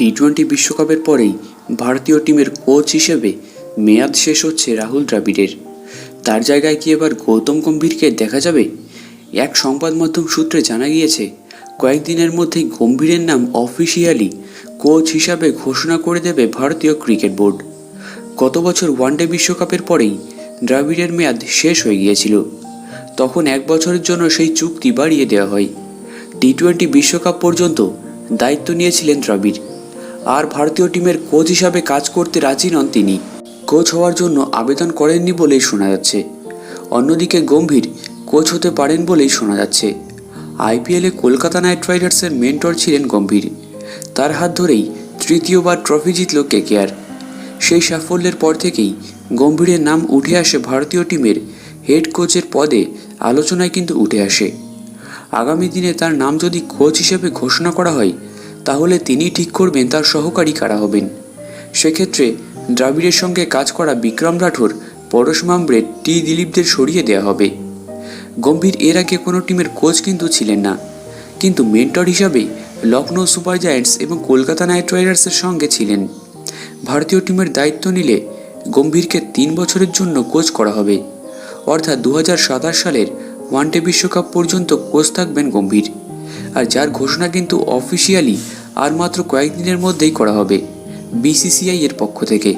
T twenty বিশ্বকাপের পরেই ভারতীয় টিমের কোচ হিসেবে মেয়াদ শেষ হচ্ছে রাহুল দ্রাবিড়ের। তার জায়গায় কি এবার গৌতম গম্ভীরকে দেখা যাবে? এক সংবাদ মাধ্যম সূত্রে জানা গিয়েছে, কয়েকদিনের মধ্যেই গম্ভীরের নাম অফিসিয়ালি কোচ হিসাবে ঘোষণা করে দেবে ভারতীয় ক্রিকেট বোর্ড। গত বছর ওয়ানডে বিশ্বকাপের পরেই দ্রাবিড়ের মেয়াদ শেষ হয়ে গিয়েছিল। তখন এক বছরের জন্য সেই চুক্তি বাড়িয়ে দেওয়া হয়। টি টোয়েন্টি বিশ্বকাপ পর্যন্ত দায়িত্ব নিয়েছিলেন দ্রাবিড়। আর ভারতীয় টিমের কোচ হিসাবে কাজ করতে রাজি নন তিনি। কোচ হওয়ার জন্য আবেদন করেননি বলেই শোনা যাচ্ছে। অন্যদিকে গম্ভীর, কোচ হতে পারেন বলেই শোনা যাচ্ছে। আইপিএলে কলকাতা নাইট রাইডার্সের মেন্টর ছিলেন গম্ভীর। তার হাত ধরেই তৃতীয়বার ট্রফি জিতল কেকেআর। সেই সাফল্যের পর থেকেই গম্ভীরের নাম উঠে আসে ভারতীয় টিমের হেড কোচের পদে, আলোচনায় কিন্তু উঠে আসে। আগামী দিনে তার নাম যদি কোচ হিসেবে ঘোষণা করা হয় তাহলে তিনি ঠিক করবেন তার সহকারী কারা হবেন। সেক্ষেত্রে দ্রাবিড়ের সঙ্গে কাজ করা বিক্রম রাঠোর পরশ মামব্রে টি দিলীপদের সরিয়ে দেওয়া হবে। গম্ভীর এর আগে কোনো টিমের কোচ কিন্তু ছিলেন না। কিন্তু মেন্টর হিসাবে লখনৌ সুপার জায়ান্টস এবং কলকাতা নাইট রাইডার্সের সঙ্গে ছিলেন। ভারতীয় টিমের দায়িত্ব নিলে গম্ভীরকে তিন বছরের জন্য কোচ করা হবে। অর্থাৎ দু হাজার সাতাশ সালের ওয়ানডে বিশ্বকাপ পর্যন্ত কোচ থাকবেন গম্ভীর। আর যার ঘোষণা কিন্তু অফিসিয়ালি আর মাত্র কয়েকদিনের মধ্যেই করা হবে বিসিসিআই এর পক্ষ থেকে।